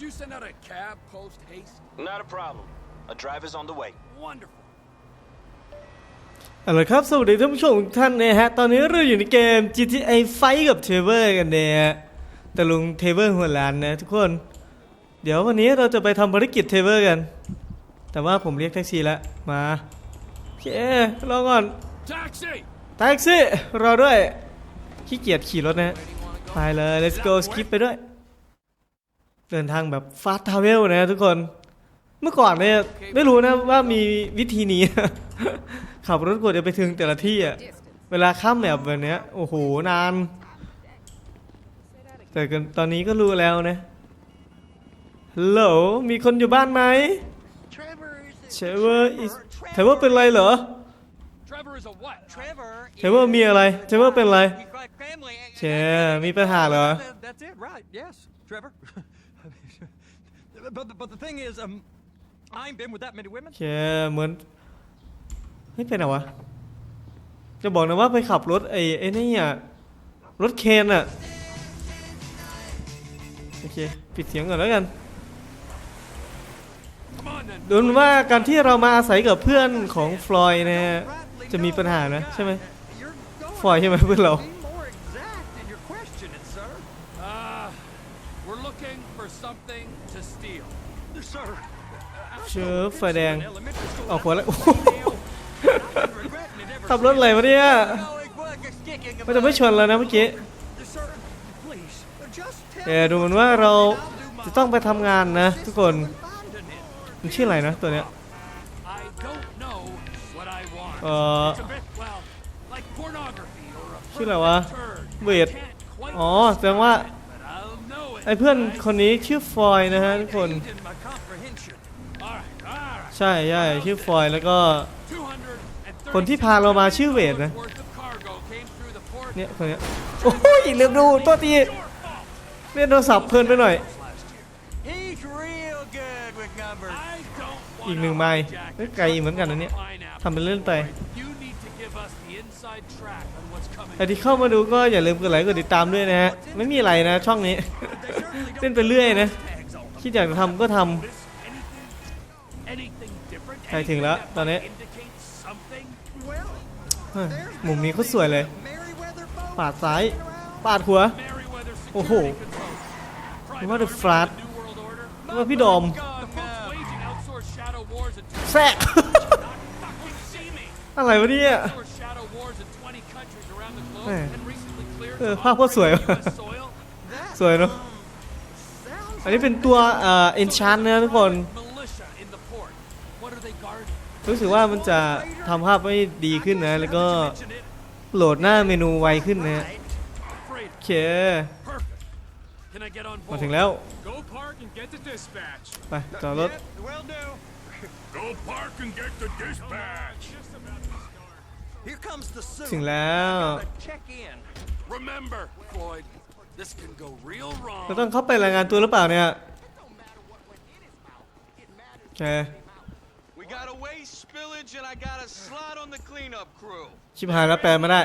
Could you send out a cab post haste? Not a problem. A driver's on the way. Wonderful. เอาละครับสวัสดีท่านผู้ชมทุกท่านนะฮะ ตอนนี้เราอยู่ในเกม GTA ไฟกับเทเวอร์กันเนี่ยฮะแต่ลุงเทเวอร์หัวล้านนะทุกคน เดี๋ยววันนี้เราจะไปทำภารกิจเทเวอร์กัน แต่ว่าผมเรียกแท็กซี่แล้วมาโอเครอก่อน Taxi! แท็กซี่รอด้วยขี้เกียจขี่รถนะฮะไปเลย let's go skip ไปด้วย เดินทางแบบฟาสต์ทาวเวลนะทุกคน เมื่อก่อนเนี่ยไม่รู้นะว่ามีวิธีนี้ ขับรถกว่าจะไปถึงแต่ละที่อะเวลาข้ามแบบแบบเนี้ย โอ้โห นาน แต่กันตอนนี้ก็รู้แล้วนะฮัลโหลมีคนอยู่บ้านไหม Trevor is เชเวอร์เทเวอร์เป็นไรเหรอ Trevor is a what? Trevor. เทเวอร์มีอะไรเทเวอร์เป็นไร He's got family. and- เชมีปัญหาเหรอ That- the, but but the thing is, um, I ain't been with that many women. เชเหมือนเฮ้ยเป็นอะไรวะ จะบอกนะว่าไปขับรถไอ้ไอ้นี่อะรถเคนอะ โอเค ปิดเสียงก่อนแล้วกัน Come on then. ดูเหมือนว่าการที่เรามาอาศัยกับเพื่อนของฟลอยด์นี่ยจะมีปัญหานะ ใช่ไหม You're going ฟลอยด์ใช่ไหมเพื่อนเรา to be more exact in your questioning, sir. Uh, we're looking for something to steal. Sir. เชิฟไฟแดงออกหัวแล้วขับรถอะไรมาเนี่ยมันจะไม่ชนแล้วนะเมื่อกี้เดี๋ยวดูเหมือนว่าเราจะต้องไปทำงานนะ ทุกคนมันชื่ออะไรนะตัวเนี้ยเออชื่ออะไรวะเวทอ๋อแสดงว่าไอ้เพื่อนคนนี้ชื่อฟอยนะฮะทุกคน ใช่ใช่ชื่อฟอยแล้วก็236คนที่พาเรามาชื่อเวทนะ worth of cargo came through the port เนี่ยคนเนี้ยโอ้ยลืมดูตัวทีเล่นโทรศัพท์เพลินไปหน่อย He's real good with numbers. I don't อีก want หนึ่ง a ไม้ hijack เฮ้ยไกลอีกเหมือนกันนะเนี่ย pineapple. ทำเป็นเล่นไป You need to give us the inside track on what's coming. แต่ที่เข้ามาดูก็อย่าลืมกดไลค์กดติดตามด้วยนะฮะ ไม่มีอะไรนะช่องนี้ เล่นไปเรื่อยนะ คิดอยากจะทำก็ท Anything different? ใกล้ถึงแล้ว Anything that ตอนนี้ might indicate something? Well, ำเฮ้ย there's มุมนี้ก็สวยเลย Merriweather boat. ปาดซ้าย ปาดหัว Merryweather โอ้โห Security Control. ผมว่า Private The army Flat of the New World Order. ว่าพี่ดอม The folks waging outsourced shadow wars in แทรก fucking see me. อะไรวะเนี่ย Outsourced shadow wars in 20 countries around the globe แม่ and recently cleared เออ to ภาพก็สวย operate ว่ะ on US soil. สวยเนาะ Sounds อันนี้เป็นตัวเอ่อ enchant นะทุกคน รู้สึกว่ามันจะทำภาพไม่ดีขึ้นนะ แล้วก็โหลดหน้าเมนูไวขึ้นนะโอเคมาถึงแล้ว ไปจอดรถถึงแล้วเราต้องเข้าไปรายงานตัวหรือเปล่าเนี่ยโอเค got a waste spillage and I got a slot on the cleanup crew. ชิบหายแล้วแปลไม่ได้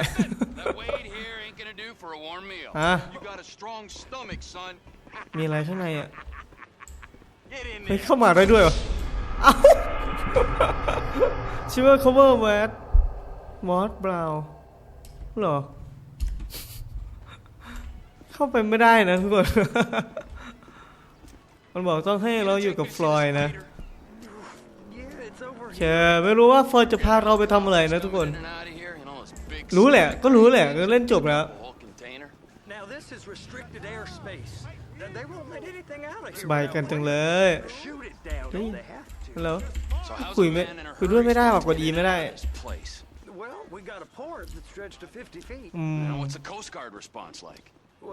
That Wade here ain't gonna do for a warm meal. ฮะ You got a strong stomach, son. มีอะไรข้างในอะ Get in เฮ้ย there. เข้ามาได้ด้วยเหรอเอ้าชื่อว่า cover w a t m o s brown เหรอ เข้าไปไม่ได้นะทุกคน มันบอกต้องให้เราอยู่กับฟลอยด์นะ Yeah, it's over แชไม่รู้ว่าฟลอยด์จะพาเราไปทำอะไรนะทุกคน In and out of here in all this big รู้แหละ ก็รู้แหละก็เล่นจบแล้ว whole container. Now this is restricted airspace. They- They won't let anything out of ส here. บายกันจังเลย Shoot it down. Hey. if They have to. ฮัลโหล So how's คุย a ไม่ man in a คุยด้วย hurry ไม่ได้หรอก supposed กด to อี get ไม่ได้ out of this place? Well, we got a port that stretched to 50 feet. อืม Now, what's the Coast Guard response like?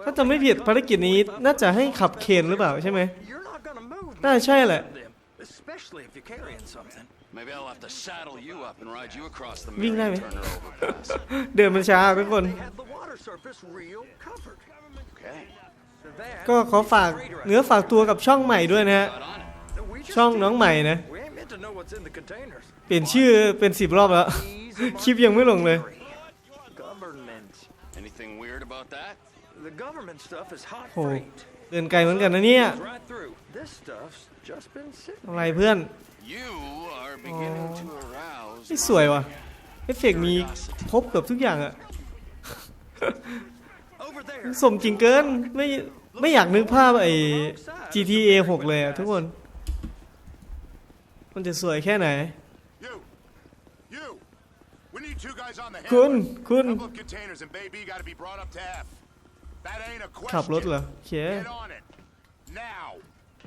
ถ้าจะไม่ผิดภารกิจนี้น่าจะให้ขับเคนหรือเปล่าใช่ไหม You're not gonna move. น่าใช่แหละ them, especially if you're carrying something. Maybe I'll have to saddle you up and ride you across the วิ่งได้ไหม Marion Turner overpass. เดินมันช้าทุกคน They had the water surface real covered. Okay. So that ก็ขอฝากเนื้อฝากตัวกับช่องใหม่ด้วยนะฮะ Got on it. we just ช่องน้องใหม่นะ we ain't meant to know what's in the containers. เปลี่ยนชื่อเป็นสิบรอบแล้ว These คลิปยังไม่ลงเลย Government. Anything weird about that? The government stuff is hot โห freight. เดินไกลเหมือนกันนะเนี่ย Right through. This this stuff's just been sitting. อะไรเพื่อน You are beginning to arouse นี่สวยว่ะเอฟเฟกต์มีครบเกือบทุกอย่างอะ Over there. สมจริงเกินไม่ไม่อยากนึกภาพไอ้ GTA 6 เลยอะทุกคน มันจะสวยแค่ไหน You! You! We need two guys on the คุณ handler. คุณ Couple of containers and Bay B gotta be brought up to F. That ain't a question. ขับรถเหรอ โอเค Get on it. Now.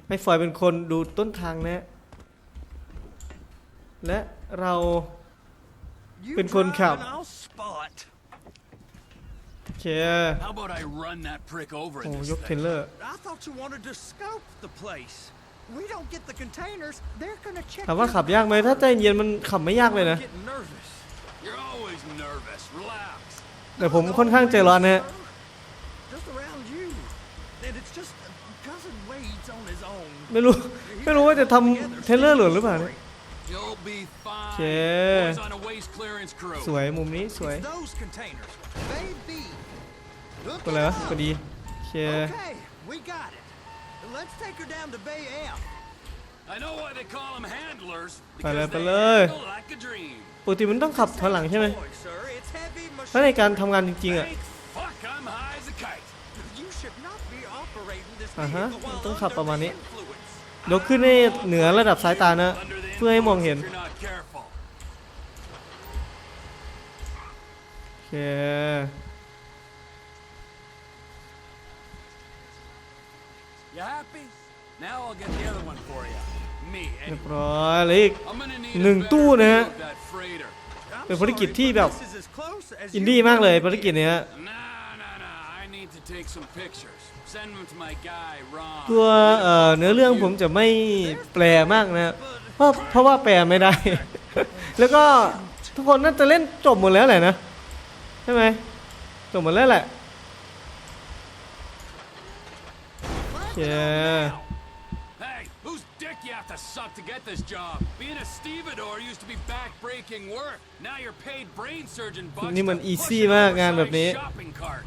ให้ฟอยเป็นคนดูต้นทางนะ และเรา You Bên con drive khảo. and I'll spot. โอเค How about I run that prick over โอ้ in ย this กเทร thing? ลเลอร์ I thought you wanted to scope the place. We don't get the containers. They're gonna check. ถามว่า you ขับยากไหมถ้าใจเย็นมันขับไม่ยากเลยนะ I'm getting nervous. You're always nervous. Relax. แต่ผมค่อนข้างใจร้อนนะฮะ Just around you. And it's just cousin Wade's on his own. ไม่รู้ ไม่รู้ว่าจะทำเทรลเลอร์หล่นหรือเปล่าเนี่ย You'll be fine. Yeah. Boys on a waste clearance crew. สวยมุมนี้สวย It's those containers. Baby. Look ตัวอะไร it วะ up. พอดีโอเค Okay, we got it. Let's take her down to Bay F. I know why they call them handlers. Phải Because lên, phải they lên. handle like a dream. ปกติมันต้องขับถอยหลังใช่ไหม Boy, sir, it's heavy ถ้าใน machine. การทำงานจริงๆอะ Thank fuck I'm high as a kite. You should not be operating this อ่าฮะ vehicle while ต้องขับ under ประมาณ the นี้ influence. ยกขึ้นให้เหนือระดับสายตานะ Under the เพื่อให้มองเห็น influence if you're not careful. โอเค You happy? Now I'll get the other one for you. Me, เรียบ anyway. ร้อยเลยอีก I'm gonna need a หนึ่ง better ตู้นะฮะ view of that freighter. I'm เป็นภารกิจ sorry, ที่ but แบบ this is as close as อิน you ดี้มากเลย can ภารกิจ get. เนี้ย Nah, nah, nah. I need to take some pictures. Send them to my guy, Ron. ตัวเอ่อเนื้อเรื่องผมจะไม่แปลมากนะ เพราะเพราะว่าแปลไม่ได้ แล้วก็ทุกคนน่าจะเล่นจบหมดแล้วแหละนะใช่ไหมจบหมดแล้วแหละโอเค Hey, whose dick you have to suck to get this job? Being a stevedore used to be back-breaking work. Now you're paid brain surgeon bucks นี่มัน to easy push an มากงานแบบนี้ oversized shopping cart.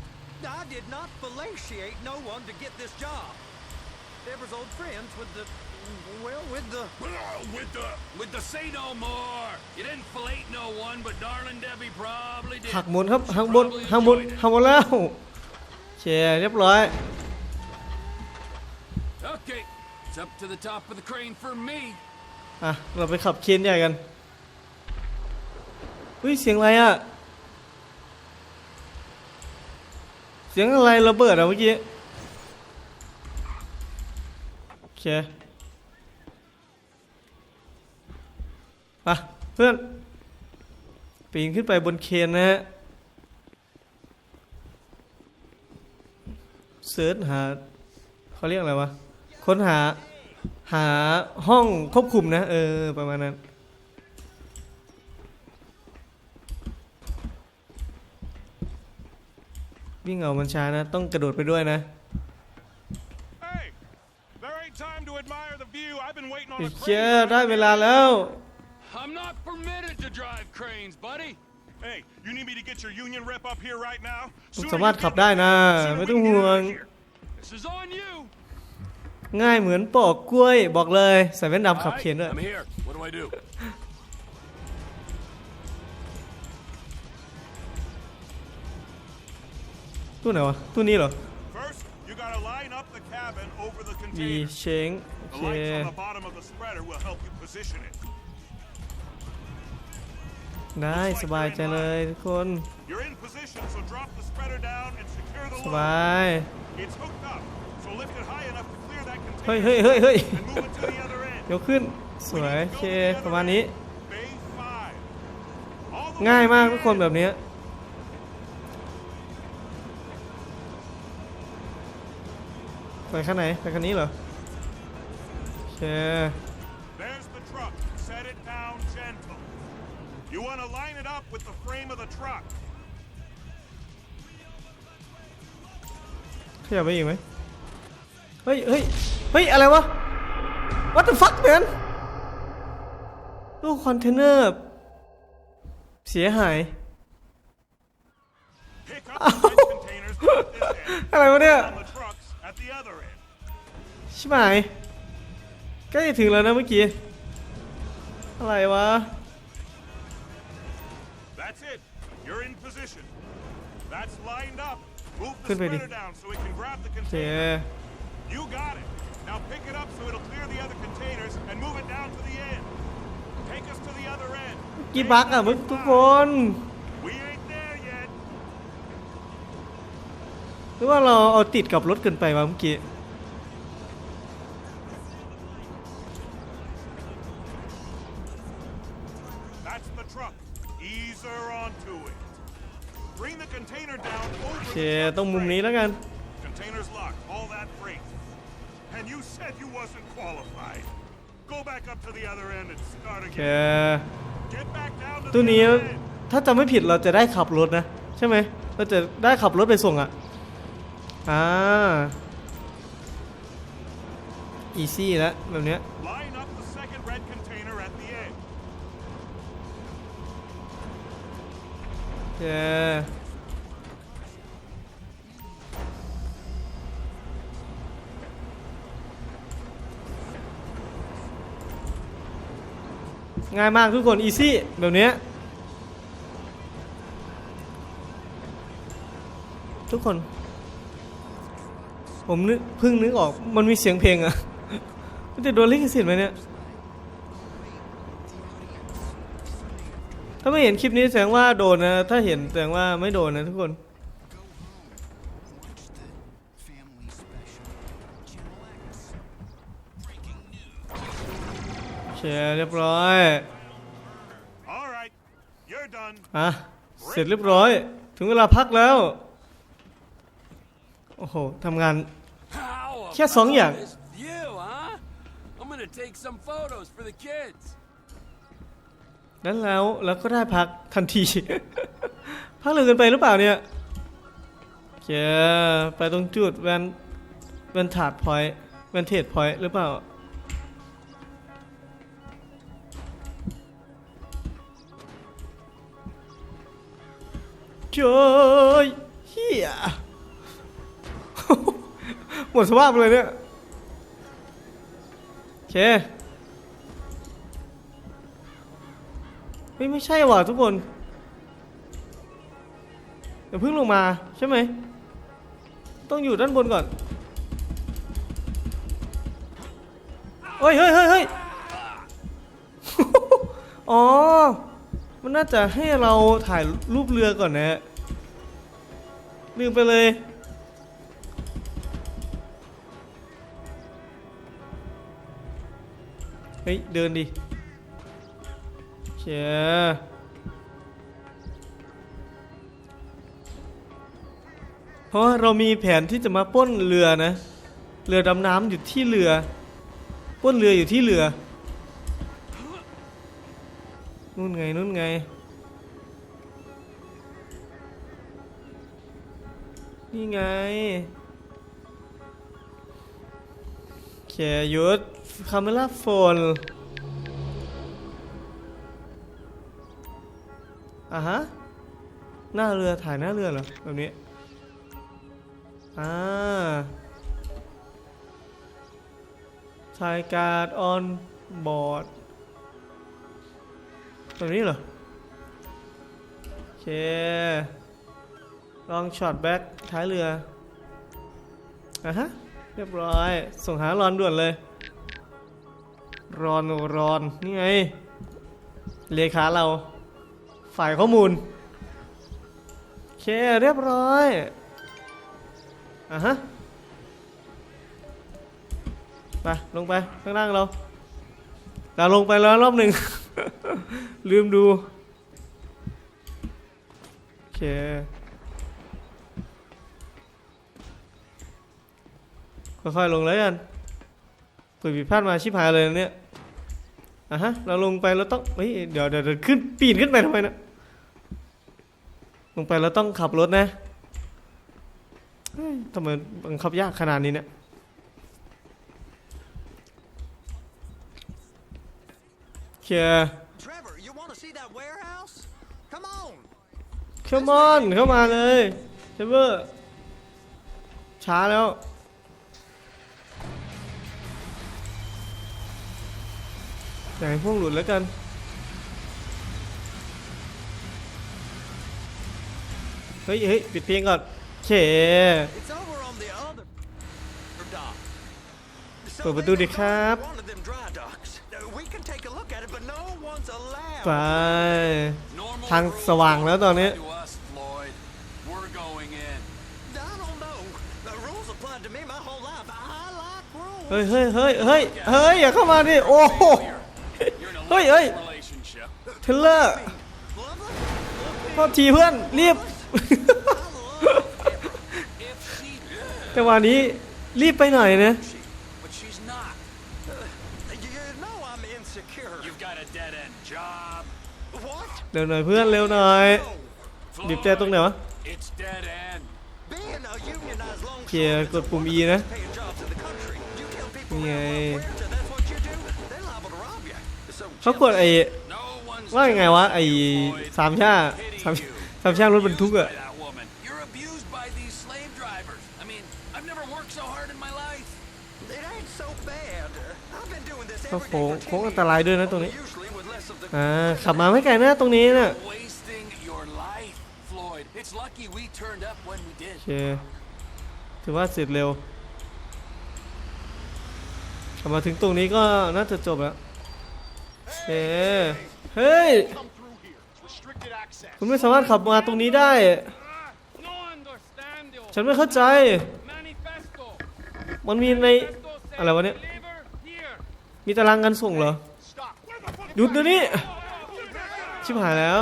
I did not fellatiate no one to get this job. Deborah's old friends with the, well, with the. With the with the say no more. You didn't fillet no one, but darling Debbie probably did. หักหมุนครับหักบนหักบนหักบนแล้วโอเคเรียบร้อย Okay, it's up to the top of the crane for me. อะ เราไปขับเคนใหญ่กันเฮ้ย เสียงอะไรอะ เสียงอะไรระเบิดอะเมื่อกี้โอเค อะเพื่อน ปีนขึ้นไปบนเคนนะฮะเซิร์ชหาเขาเรียกอะไรวะ ค้นหาหาห้องควบคุมนะ เออ ประมาณนั้น วิ่งเอามันช้านะ ต้องกระโดดไปด้วยนะ Hey, there ain't time to admire the view. I've been waiting on ไอ้ a เชี่ย crane. ได้เวลาแล้ว I'm not permitted to drive cranes, buddy. Hey, you need me to get your union rep up here right now? ผม Sooner สามารถ you ขับ get ได้นะ sooner ไม่ we ต้อง can get ห่ว out ง of here. This is on you. ง่ายเหมือนปอกกล้วยบอกเลยใส่แว่นดำขับ All เข็น right, ด้วย I'm here. What do I do? ตู้ไหนวะตู้นี้เหรอ First, you gotta line up the cabin over the ดี container. เชงโอ The เค lights on the bottom of the spreader will help you position it. ได้สบายใจเลยทุกคน You're in position, so drop the spreader down and secure the ส load. บาย It's hooked up, so lift it high enough to clear that เฮ้ย container เฮ้ยเฮ้ยเฮ้ย and move it to the other end. ยกขึ้น สวยโอเคประมาณนี้ Bay five. All the ง่าย way มาก to the ทุกคน end. แบบเนี้ยไปข้างไหนไปข้างนี้เหรอโอเค You want to line it up with the frame of the truck. ขยับไปอีกไหมเฮ้ยเฮ้ยเฮ้ย อะไรวะ What the fuck man ตู้คอนเทนเนอร์ เสียหาย Pick up the red containers at this end. อะไรวะเนี่ย On the trucks at the other end. ชิบหายใกล้จะถึงแล้วนะเมื่อกี้ อะไรวะ That's it. You're in position. That's lined up. Move the Good lady. splitter down so it can grab the โอเค container. You got it. Now pick it up so it'll clear the other containers and move it down to the end. Take us to the other end. กี่บักอะมึงทุกคน We ain't there yet. หรือว่าเราเอาติดกับรถเกินไปวะเมื่อกี้ ต้องมุม frame. นี้แล้วกัน Container's locked. All that freight. And you said you wasn't qualified. Go back up to the other end and start โอเค again. Get back down to ตัว the นี้ other end. ถ้าจำไม่ผิดเราจะได้ขับรถนะ ใช่ไหมเราจะได้ขับรถไปส่งอะ อ่า อีซี่แล้วแบบเนี้ย Line up the second red container at the end. โอเค ง่ายมากทุกคนอีซี่แบบเนี้ยทุกคน ผมนึกเพิ่งนึกออกมันมีเสียงเพลงอะมันจะโดนลิขสิทธิ์ไหมเนี่ย ถ้าไม่เห็นคลิปนี้แสดงว่าโดนนะ ถ้าเห็นแสดงว่าไม่โดนนะทุกคน เคเรียบร้อย All right. You're done. อะเสร็จเรียบร้อย ถึงเวลาพักแล้ว โอ้โหทำงาน How แค่สองอย่าง about this view, huh? I'm gonna take some photos for the kids. นั้นแล้วแล้วก็ได้พักทันที พักเร็วเกินไปหรือเปล่าเนี่ยโอเคไปตรงจุดแวนแวนถาดพอยต์แวนเทดพอยต์หรือเปล่า เจ้ยเฮียหมดสภาพเลยเนี่ย โอเคเฮ้ยไม่ใช่ว่ะทุกคน เดี๋ยวเพิ่งลงมาใช่ไหม ต้องอยู่ด้านบนก่อนเฮ้ยเฮ้ยเฮ้ยเฮ้ยอ๋อ มันน่าจะให้เราถ่ายรูปเรือก่อนนะ ลืมไปเลย เฮ้ย เดินดิเชียเพราะว่าเรามีแผนที่จะมาป้นเรือนะ เรือดำน้ำอยู่ที่เรือ ป้นเรืออยู่ที่เรือ นู่นไงนู่นไง นี่ไงเขียยุดคาเมล่าโฟนอะฮะ หน้าเรือถ่ายหน้าเรือเหรอ แบบนี้ อ่าถ่ายการ์ดออนบอร์ด แบบนี้เหรอ โอเค ลองช็อตแบ็คท้ายเรืออะฮะ เรียบร้อย ส่งหารอนด่วนเลย รอนรอน นี่ไง เลขาเรา ฝ่ายข้อมูล โอเค เรียบร้อย อะฮะ ไป ลงไป ข้างล่างเราเราลงไปแล้วรอบหนึ่ง ลืมดู โอเค ค่อยๆลงเลยกันเปิดผิดพลาดมาชิบหายเลยเนี่ยอะฮะ เราลงไปเราต้อง เฮ้ยเดี๋ยวเดี๋ยวเดี๋ยวขึ้นปีนขึ้นไปทำไมนะลงไปเราต้องขับรถนะทำไมบังคับยากขนาดนี้เนี่ยโอเค Trevor, you want to see that warehouse? Come on. เข้ามอนเข้ามาเลยเทเวอร์ช้าแล้ว อย่าให้พวกหลุดแล้วกัน เฮ้ยเฮ้ยปิดเพลงก่อนโอเค It's over on the other dock. So เปิดประตูดิครับ One of them dry docks. Uh, We can take a look at it, but no one's allowed. ไป Normal ทางสว่างแล้วตอนนี้ เฮ้ยเฮ้ยเฮ้ยเฮ้ยเฮ้อย่าเข้ามาดิโอ้โหเฮ้ยเฮ้ยเทเลอร์โทษทีเพื่อนรีบแต่วันนี้รีบไปหน่อยนะเร็วหน่อยเพื่อนเร็วหน่อยบีบแจตรงไหนวะเกียกดปุ่ม E นะ You tell people Yeah. they're winter, that's what you do. They're liable to rob you. So เขากดไอ้ No one's ว่ายังไงวะไอ้สามชาสามสามชารถบรรทุกอะ by that woman. You're abused by these slave drivers. I mean, I've never worked so hard in my life. It ain't so bad. I've been doing this ก็ every โค้ง day for โค้ง10อันตรายด้วยนะตรงนี้ years, usually with less of the อ่าขับมาไม่ไกลนะตรงนี้น่ะ Wasting your life, Floyd. It's lucky we turned up when we did. โอเคถือว่าเสร็จเร็วขับ มาถึงตรงนี้ก็น่าจะจบแล้วเฮ้เฮ้ย Come through here. It's restricted access. คุณไม่สามารถขับมาตรงนี้ได้ No understand you. ฉันไม่เข้าใจ Manifesto. มันมีใน Manifesto says อะไรวะเนี่ย deliver here. มีตารางการส่งเหรอ Stop. Where the fuck? หยุดเดี๋ยวนี้ ชิบหายแล้ว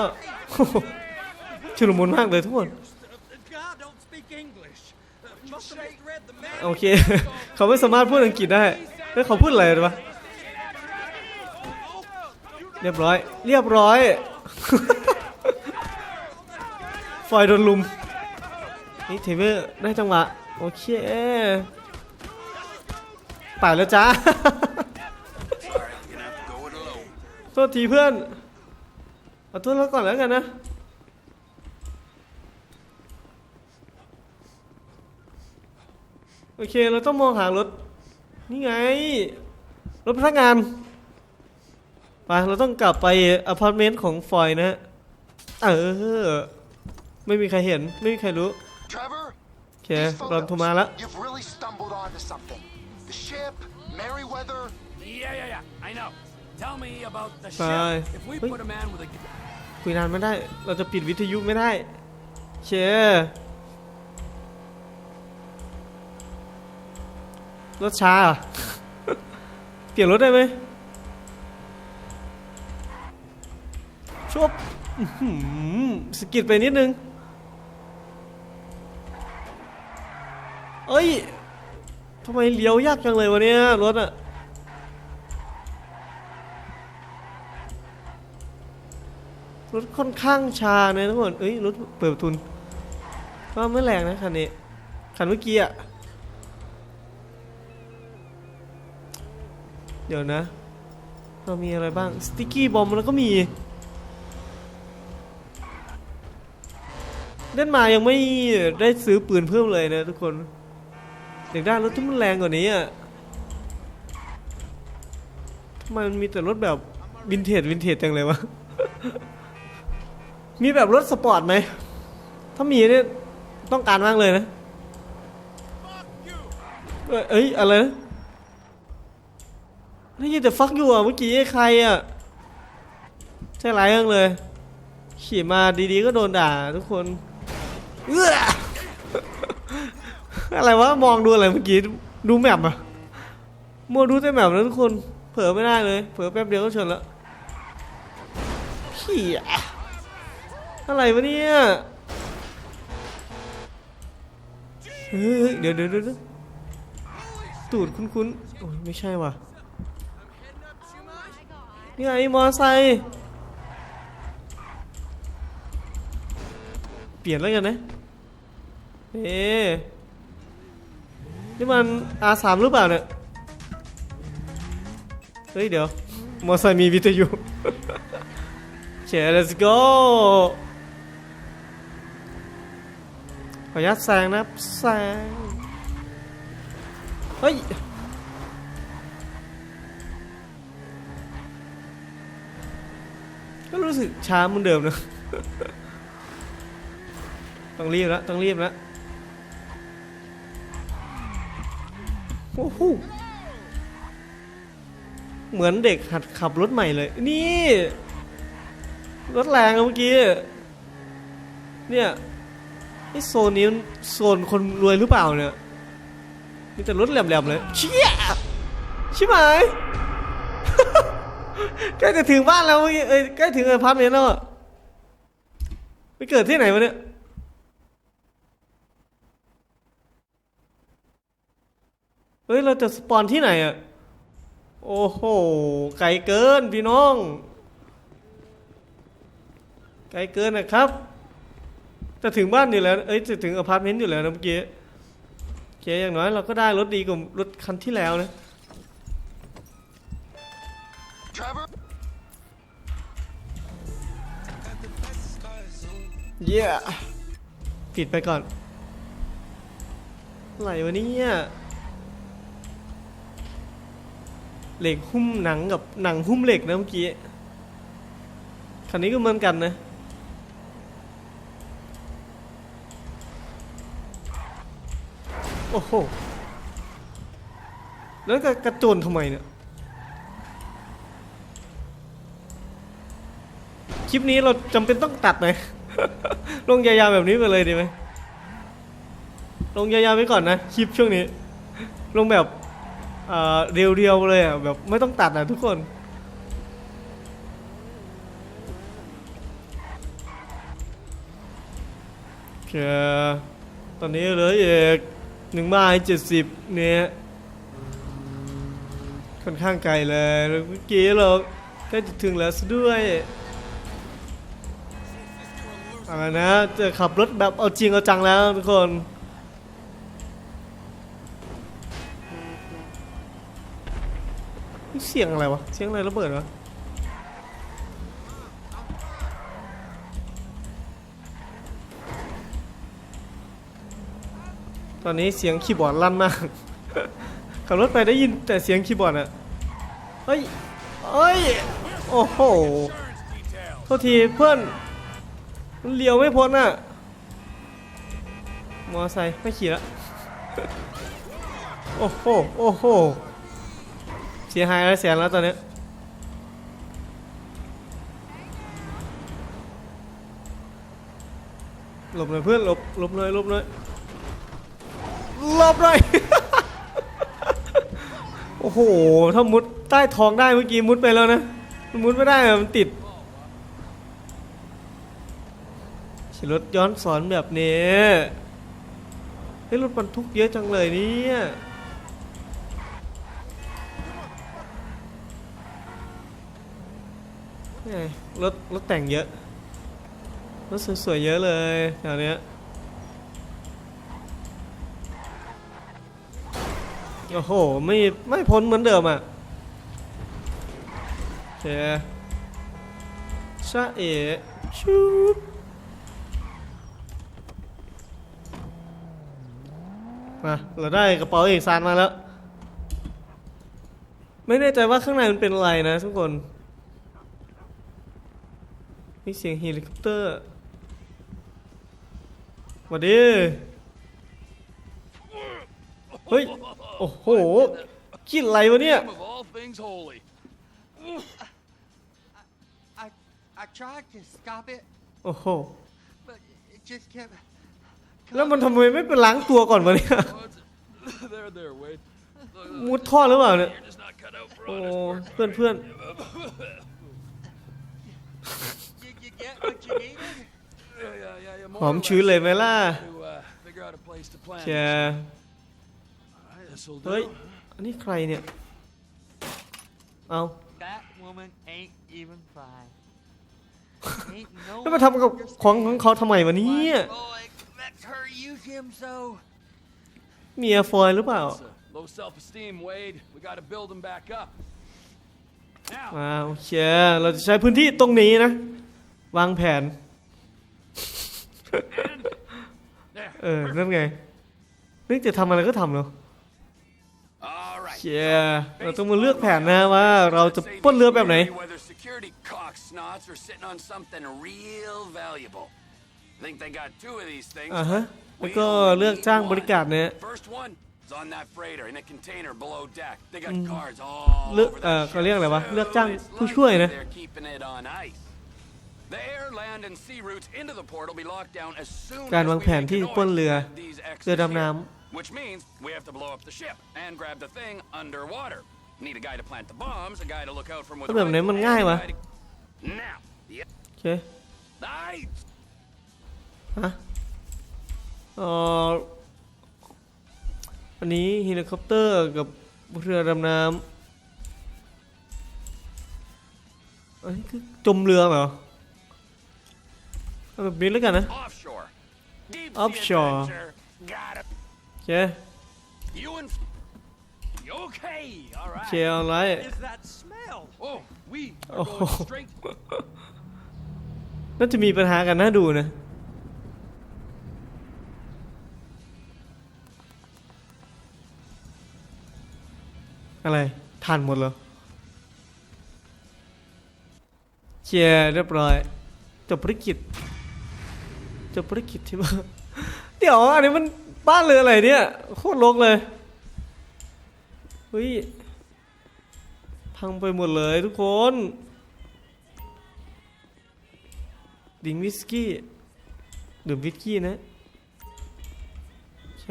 ชุลมุนมากเลยทุกคน God don't speak English. Uh, must have misread the map. โอเค เขาไม่สามารถพูดอังกฤษได้ แล้วเขาพูดอะไรวะเรียบร้อย เรียบร้อยฟอยโดนลุม นี่เทเวอร์ได้จังหวะ โอเคไปแล้วจ้าโทษทีเพื่อนเอาโทษเราก่อนแล้วกันนะโอเค เราต้องมองหารถ นี่ไงรถพนักงานไปเราต้องกลับไปอพาร์ตเมนต์ของฟอยนะฮะเออ ไม่มีใครเห็น ไม่มีใครรู้ Trevor? โอเค these เราโทรมาแล้ว You've really stumbled onto something. The ship, Merryweather. Yeah, yeah, yeah. I know. Tell me about the Bye. ship. If we Wait. put a man with a คุยนานไม่ได้ เราจะปิดวิทยุไม่ได้โอเค รถช้าเหรอเปลี่ยนรถได้ไหมชบสกิดไปนิดนึง เอ้ยทำไมเลี้ยวยากจังเลยวะเนี่ยรถอะรถค่อนข้างชานะทุกคน เอ้ยรถเปิดประทุนก็ไม่แรงนะคันนี้ คันเมื่อกี้อะ เดี๋ยวนะ เรามีอะไรบ้าง สติกกี้บอมแล้วก็มี เล่นมายังไม่ได้ซื้อปืนเพิ่มเลยนะทุกคนอยากได้รถที่มันแรงกว่านี้อะทำไมมันมีแต่รถแบบวินเทจวินเทจจังเลยวะ มีแบบรถสปอร์ตไหม ถ้ามีเนี่ยต้องการมากเลยนะ เอ้ยเอ้ยอะไรนะ ได้ยินแต่ฟักอยู่อะเมื่อกี้ไอ้ใครอะใช่ไรายยังเลย ขี่มาดีๆก็โดนด่าทุกคนเอออะไรวะมองดูอะไรเมื่อกี้ดูแมปอะมัวดูแต่แมปนะทุกคนเผลอไม่ได้เลยเผลอแป๊บเดียวก็ชนแล้วพี่อะอะไรวะเนี่ยเฮ้ยเดี๋ยวเดี๋ยวเดี๋ยวตูดคุ้นๆโอ้ยไม่ใช่ว่ะ นี่ไงมอไซค์เปลี่ยนแล้วกันนะเอ๊ะนี่มัน R3 หรือเปล่าเนี่ย เฮ้ยเดี๋ยว มอไซค์มีวิทยุเช let's go ขออนุญาตแซงนะแซง เฮ้ย ก็รู้ สึกช้าเหมือนเดิมนะต้องรีบแล้วต้องรีบแล้วโอ้โหเหมือนเด็กหัดขับรถใหม่เลย นี่ รถแรงเมื่อกี้ เนี่ยไอโซนนี้โซนคนรวยหรือเปล่าเนี่ย มีแต่รถแหลมๆเลย เชี่ยใช่ไหม ใกล้จะถึงบ้านแล้วเมื่อกี้เอ้ยใกล้ถึงอพาร์ตเมนต์แล้วอะไปเกิดที่ไหนวะเนี่ยเฮ้ย เราจะสปอนที่ไหนอะโอ้โห ไกลเกินพี่น้อง ไกลเกินนะครับ จะถึงบ้านอยู่แล้ว เอ้ย จะถึงอพาร์ตเมนต์อยู่แล้วนะเมื่อกี้โอเคอย่างน้อยเราก็ได้รถดีกว่ารถคันที่แล้วนะ เย้ปิดไปก่อนอะไรวะเนี่ยเหล็กหุ้มหนังกับหนังหุ้มเหล็กนะเมื่อกี้คันนี้ก็เหมือนกันนะโอ้โหแล้วก็กระโจนทำไมเนี่ยคลิปนี้เราจำเป็นต้องตัดไหม ลงยาวๆแบบนี้ไปเลยดีไหมลงยาวๆไปก่อนนะคลิปช่วงนี้ ลงแบบเอ่อเรียวๆเลยอะแบบไม่ต้องตัดนะทุกคนโอเคตอนนี้เหลืออีกหนึ่งไม้เจ็ดสิบเนี่ยค่อนข้างไกลเลยเมื่อกี้เราใกล้จะถึงแล้วซะด้วย อะไรนะจะขับรถแบบเอาจริงเอาจังแล้วทุกคนเสียงอะไรวะ เสียงอะไรระเบิดวะตอนนี้เสียงคีย์บอร์ดลั่นมาก ขับรถไปได้ยินแต่เสียงคีย์บอร์ดอะเฮ้ยเฮ้ย โอ้โห โทษทีเพื่อน เลี้ยวไม่พ้นอะ มอไซค์ไม่ขี่ละ โอ้โห โอ้โห เสียหายแล้วเสียแล้วตอนนี้หลบหน่อยเพื่อนหลบหลบหน่อยหลบหน่อยหลบหน่อย โอ้โห ถ้ามุดใต้ท้องได้เมื่อกี้มุดไปแล้วนะมันมุดไม่ได้อะมันติด ขี่รถย้อนสอนแบบนี้เฮ้ยรถบรรทุกเยอะจังเลยเนี่ยรถรถแต่งเยอะ รถสวยๆเยอะเลยแถวเนี้ยโอ้โห ไม่ไม่พ้นเหมือนเดิมอะโอเคชาเอ๋ชุบ มาเราได้กระเป๋าเอกสารมาแล้ว ไม่แน่ใจว่าข้างในมันเป็นอะไรนะทุกคน มีเสียงเฮลิคอปเตอร์มาดิเฮ้ย โอ้โหคิดอะไรวะเนี่ย Of all things holy. I I tried to stop it, โอ้โห but it just kept. แล้วมันทำไมไม่ไปล้างตัวก่อนวะเนี่ย What's it? there, there, Wade. Look, look, มุดท่อหรือเปล่าเนี่ย You're just not cut out for โอ้ honest work. เพื่อนเพื่อน Did you get what you needed? Yeah, yeah, yeah, yeah, more หอม or ชื้น less. เลยไหมล่ะ To uh, figure out a place to plant. แก this. Alright, this'll เฮ้ย do. อันนี้ใครเนี่ย เอา That woman ain't even fine. ain't no แล้วมาทำกับของของเขาทำไมวะเนี่ย Boy, let her use him so. เมียฟอยหรือเปล่า It's, uh, low self-esteem, Wade. We gotta build him back up. Now, อ่าโอเคเราจะใช้พื้นที่ตรงนี้นะ วางแผน there. เออ นั่นไงนึกจะทำอะไรก็ทำเนาะ All โอ right. เคเราต้องมาเลือกแผนนะว่าเราจะปล้นเรือแบบไหน อ่าฮะแล้ว We ก็ only เลือกจ้าง need บริการเนี่ย one. First one is on that freighter in a container below deck. They got guards all เลือก over เอ่อ that เขาเรียกอะไรวะ ship. เลือกจ้าง So it's ผู้ช่วย likely นะ They're keeping it on ice. The air, land, and sea routes into the port will be locked down as soon การ as วาง we แผน make ที่ a ปล้น noise เรือ with these X's เรือดำน้ here. Which means we have to blow up the ship and grab the thing underwater. Need a guy to plant the bombs, a guy to look out from with ก็ a แบบไหน rifle, มัน and ง่าย a วะ guy to- Now, the ำโอเค I ฮะเอ่ออันนี้เฮลิคอปเตอร์กับเรือดำน้ำอันนี้คือจมเรือเหรอเอาแบบนี้แล้วกันนะ offshore. Deep sea Offshore. adventure. Got it. โอเค You and you okay? All โอ right. เคเอาไร Is that smell? Oh, we are Oh. going straight. น่าจะมีปัญหากันน่าดูนะ อะไรทันหมดเหรอเคลียร์เรียบร้อยจบภารกิจจบภารกิจใช่ปะเดี๋ยวอันนี้มันบ้านเรืออะไรเนี่ยโคตรรกเลยเฮ้ยพังไปหมดเลยทุกคน ดิ่งวิสกี้ดื่มวิสกี้นะแช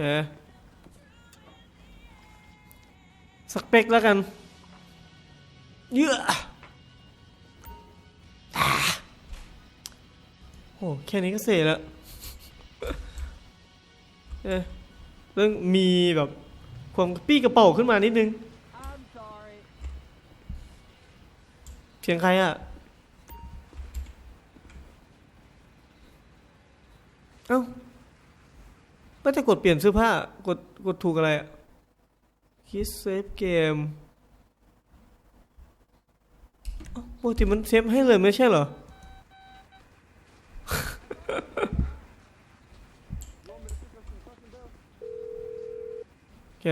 สเปกแล้วกัน เยอะอ่าโอ้แค่นี้ก็เสร็จแล้วเอ๊ะเรื่องมีแบบความปี้กระเป๋าขึ้นมานิดนึงเสียงใครอะ เอ้าก็จะกดเปลี่ยนเสื้อผ้ากดกดถูกอะไรอะ คิดเซฟเกมเอ้าปกติมันเซฟให้เลยไม่ใช่เหรอ แก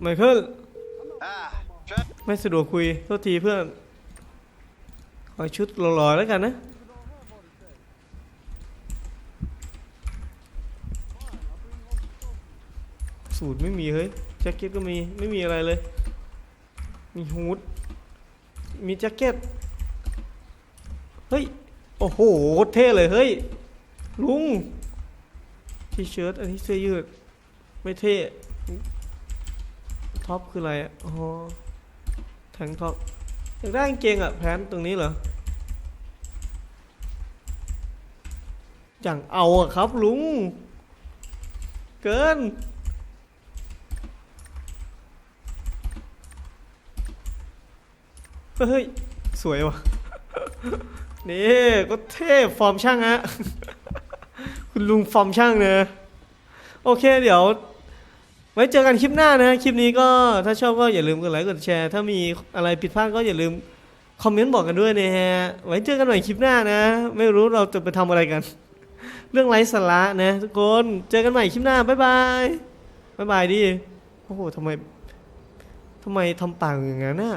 ไมเคิล Ah, ไม่สะดวกคุย โทษทีเพื่อน ขอชุดหล่อๆแล้วกันนะ สูตรไม่มีเฮ้ย แจ็คเก็ตก็มีไม่มีอะไรเลย มีฮูดมีแจ็คเก็ตเฮ้ย โอ้โหเท่เลยเฮ้ย ลุงทีเชิ้ตอันนี้เสื้อยืด ไม่เท่ ท็อปคืออะไรอ๋อแทงท็อปอยากได้กางเกงอะแพนตรงนี้เหรออย่างเอาอะครับลุง เกิน เฮ้ย สวยว่ะ นี่ก็เท่ฟอร์มช่างฮะ คุณลุงฟอร์มช่างเนะโอเคเดี๋ยว ไว้เจอกันคลิปหน้านะ คลิปนี้ก็ถ้าชอบก็อย่าลืมกดไลค์กดแชร์ ถ้ามีอะไรผิดพลาดก็อย่าลืมคอมเมนต์บอกกันด้วยนะฮะ ไว้เจอกันใหม่คลิปหน้านะ ไม่รู้เราจะไปทำอะไรกัน เรื่องไร้สาระนะทุกคน เจอกันใหม่คลิปหน้า บ๊ายบาย บ๊ายบายดิ โอ้โหทำไมทำไมทำปากอย่างนั้นน่ะ